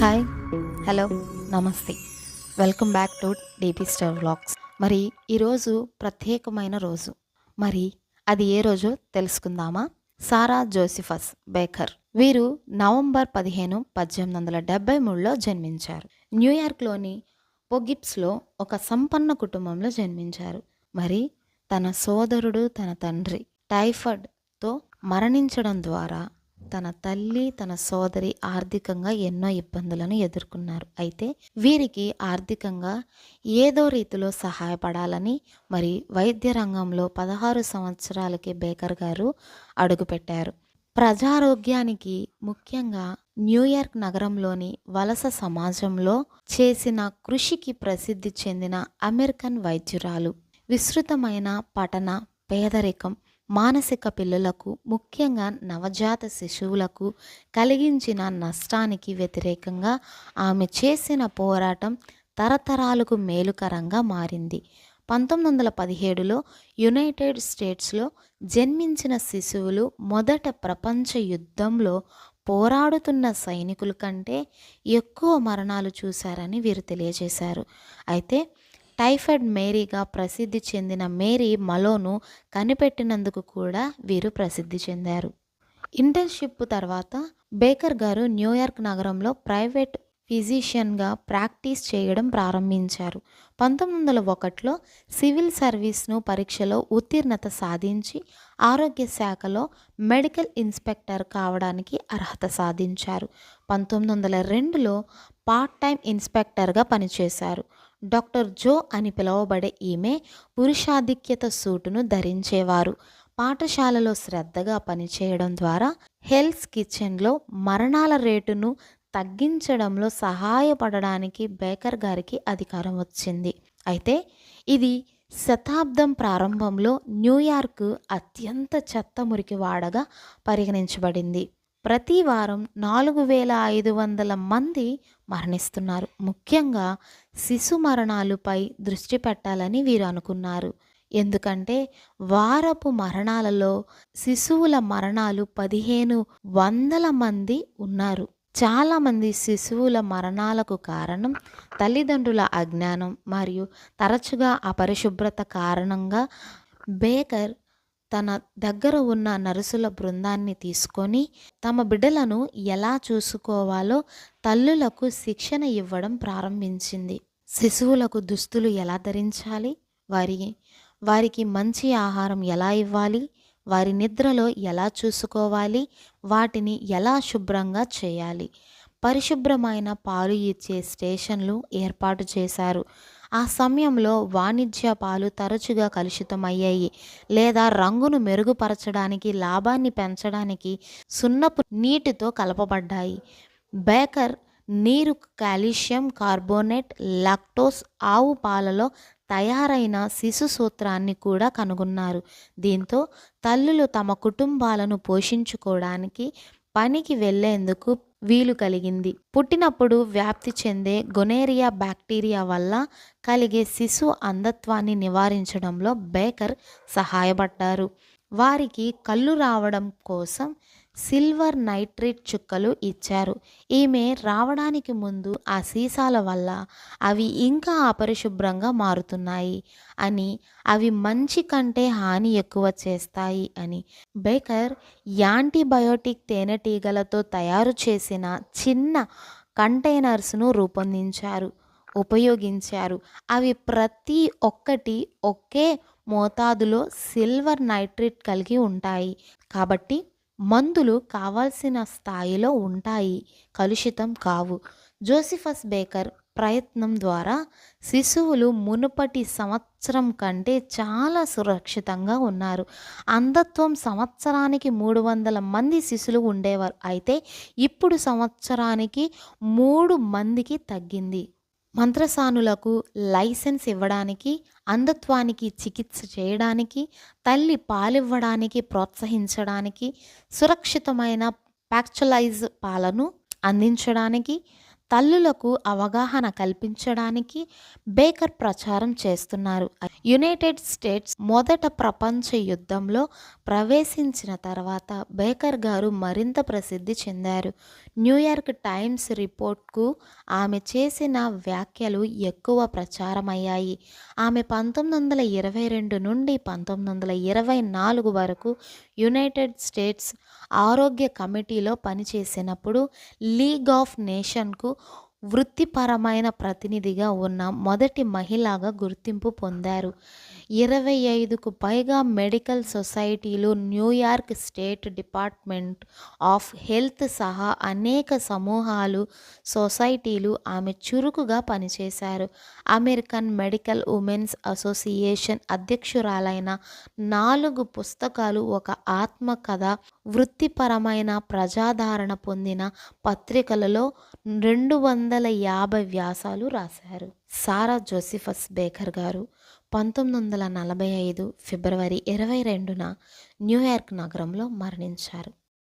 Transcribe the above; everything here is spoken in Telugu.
హాయ్. హలో. నమస్తే. Welcome back to D P star vlogs. మరి ఈరోజు ప్రత్యేకమైన రోజు. మరి అది ఏ రోజో తెలుసుకుందామా? Sara Josephus Baker. వీరు నవంబర్ పదిహేను పద్దెనిమిది వందల డెబ్బై మూడులో జన్మించారు. న్యూయార్క్లోని పొగిప్స్లో ఒక సంపన్న కుటుంబంలో జన్మించారు. మరి తన సోదరుడు తన తండ్రి టైఫాయిడ్తో మరణించడం ద్వారా తన తల్లి తన సోదరి ఆర్థికంగా ఎన్నో ఇబ్బందులను ఎదుర్కొన్నారు. అయితే వీరికి ఆర్థికంగా ఏదో రీతిలో సహాయపడాలని మరి వైద్య రంగంలో పదహారు సంవత్సరాలకి బేకర్ గారు అడుగుపెట్టారు. ప్రజారోగ్యానికి ముఖ్యంగా న్యూయార్క్ నగరంలోని వలస సమాజంలో చేసిన కృషికి ప్రసిద్ధి చెందిన అమెరికన్ వైద్యురాలు. విస్తృతమైన పఠన పేదరికం మానసిక పిల్లలకు ముఖ్యంగా నవజాత శిశువులకు కలిగించిన నష్టానికి వ్యతిరేకంగా ఆమె చేసిన పోరాటం తరతరాలకు మేలుకరంగా మారింది. పంతొమ్మిది వందల పదిహేడులో యునైటెడ్ స్టేట్స్లో జన్మించిన శిశువులు మొదట ప్రపంచ యుద్ధంలో పోరాడుతున్న సైనికుల కంటే ఎక్కువ మరణాలు చూశారని వీరు తెలియజేశారు. అయితే టైఫాయిడ్ మేరీగా ప్రసిద్ధి చెందిన మేరీ మలోను కనిపెట్టినందుకు కూడా వీరు ప్రసిద్ధి చెందారు. ఇంటర్న్షిప్ తర్వాత బేకర్ గారు న్యూయార్క్ నగరంలో ప్రైవేట్ ఫిజిషియన్గా ప్రాక్టీస్ చేయడం ప్రారంభించారు. పంతొమ్మిది వందల ఒకటిలో సివిల్ సర్వీస్ను పరీక్షలో ఉత్తీర్ణత సాధించి ఆరోగ్య శాఖలో మెడికల్ ఇన్స్పెక్టర్ కావడానికి అర్హత సాధించారు. పంతొమ్మిది వందల రెండులో పార్ట్ టైం ఇన్స్పెక్టర్గా పనిచేశారు. డాక్టర్ జో అని పిలువబడే ఈమె పురుషాధిక్యత సూటును ధరించేవారు. పాఠశాలలో శ్రద్ధగా పనిచేయడం ద్వారా హెల్త్ కిచెన్లో మరణాల రేటును తగ్గించడంలో సహాయపడడానికి బేకర్ గారికి అధికారం వచ్చింది. అయితే ఇది శతాబ్దం ప్రారంభంలో న్యూయార్క్ అత్యంత చెత్త మురికి వాడగా పరిగణించబడింది. ప్రతి వారం నాలుగు వేల ఐదు వందల మంది మరణిస్తున్నారు. ముఖ్యంగా శిశు మరణాలపై దృష్టి పెట్టాలని వీరు అనుకున్నారు. ఎందుకంటే వారపు మరణాలలో శిశువుల మరణాలు పదిహేను వందల మంది ఉన్నారు. చాలామంది శిశువుల మరణాలకు కారణం తల్లిదండ్రుల అజ్ఞానం మరియు తరచుగా అపరిశుభ్రత కారణంగా బేకర్ తన దగ్గర ఉన్న నర్సుల బృందాన్ని తీసుకొని తమ బిడ్డలను ఎలా చూసుకోవాలో తల్లులకు శిక్షణ ఇవ్వడం ప్రారంభించింది. శిశువులకు దుస్తులు ఎలా ధరించాలి? వారి వారికి మంచి ఆహారం ఎలా ఇవ్వాలి? వారి నిద్రలో ఎలా చూసుకోవాలి? వాటిని ఎలా శుభ్రంగా చేయాలి? పరిశుభ్రమైన పాలు ఇచ్చే స్టేషన్లు ఏర్పాటు చేశారు. ఆ సమయంలో వాణిజ్య పాలు తరచుగా కలుషితమయ్యాయి. లేదా రంగును మెరుగుపరచడానికి లాభాన్ని పెంచడానికి సున్నపు నీటితో కలపబడ్డాయి. బేకర్ నీరు కాల్షియం కార్బోనేట్ లాక్టోస్ ఆవు పాలలో తయారైన శిశు సూత్రాన్ని కూడా కనుగొన్నారు. దీంతో తల్లులు తమ కుటుంబాలను పోషించుకోవడానికి పనికి వెళ్ళేందుకు వీలు కలిగింది. పుట్టినప్పుడు వ్యాప్తి చెందే గొనేరియా బ్యాక్టీరియా వల్ల కలిగే శిశు అంధత్వాన్ని నివారించడంలో బేకర్ సహాయపడ్డారు. వారికి కళ్ళు రావడం కోసం సిల్వర్ నైట్రేట్ చుక్కలు ఇచ్చారు. ఈమె రావడానికి ముందు ఆ సీసాల వల్ల అవి ఇంకా అపరిశుభ్రంగా మారుతున్నాయి అని అవి మంచి కంటే హాని ఎక్కువ చేస్తాయి అని బేకర్ యాంటీబయోటిక్ తేనెటీగలతో తయారు చేసిన చిన్న కంటైనర్స్ను రూపొందించారు ఉపయోగించారు. అవి ప్రతి ఒక్కటి ఒకే మోతాదులో సిల్వర్ నైట్రేట్ కలిగి ఉంటాయి. కాబట్టి మందులు కావాల్సిన స్థాయిలో ఉంటాయి. కలుషితం కావు. జోసిఫస్ బేకర్ ప్రయత్నం ద్వారా శిశువులు మునుపటి సంవత్సరం కంటే చాలా సురక్షితంగా ఉన్నారు. అంధత్వం సంవత్సరానికి మూడు వందల మంది శిశువులు ఉండేవారు. అయితే ఇప్పుడు సంవత్సరానికి మూడు మందికి తగ్గింది. మంత్రసానులకు లైసెన్స్ ఇవ్వడానికి అంధత్వానికి చికిత్స చేయడానికి తల్లి పాలివ్వడానికి ప్రోత్సహించడానికి సురక్షితమైన ప్యాక్చులైజ్ పాలను అందించడానికి తల్లులకు అవగాహన కల్పించడానికి బేకర్ ప్రచారం చేస్తున్నారు. యునైటెడ్ స్టేట్స్ మొదట ప్రపంచ యుద్ధంలో ప్రవేశించిన తర్వాత బేకర్ గారు మరింత ప్రసిద్ధి చెందారు. న్యూయార్క్ టైమ్స్ రిపోర్ట్కు ఆమె చేసిన వ్యాఖ్యలు ఎక్కువ ప్రచారమయ్యాయి. ఆమె పంతొమ్మిది వందల ఇరవై రెండు నుండి పంతొమ్మిది వందల ఇరవై నాలుగు వరకు యునైటెడ్ స్టేట్స్ ఆరోగ్య కమిటీలో పనిచేసినప్పుడు లీగ్ ఆఫ్ నేషన్కు వృత్తిపరమైన ప్రతినిధిగా ఉన్న మొదటి మహిళగా గుర్తింపు పొందారు. ఇరవై ఐదుకు పైగా మెడికల్ సొసైటీలు New York state department of health సహా అనేక సమూహాలు సొసైటీలు ఆమె చురుకుగా పనిచేశారు. అమెరికన్ మెడికల్ ఉమెన్స్ అసోసియేషన్ అధ్యక్షురాలైన నాలుగు పుస్తకాలు ఒక ఆత్మకథ వృత్తిపరమైన ప్రజాదరణ పొందిన పత్రికలలో రెండు వందల యాభై వ్యాసాలు రాశారు. సారా జోసిఫస్ బేకర్ గారు పంతొమ్మిది వందల నలభై ఐదు ఫిబ్రవరి ఇరవై రెండున న్యూయార్క్ నగరంలో మరణించారు.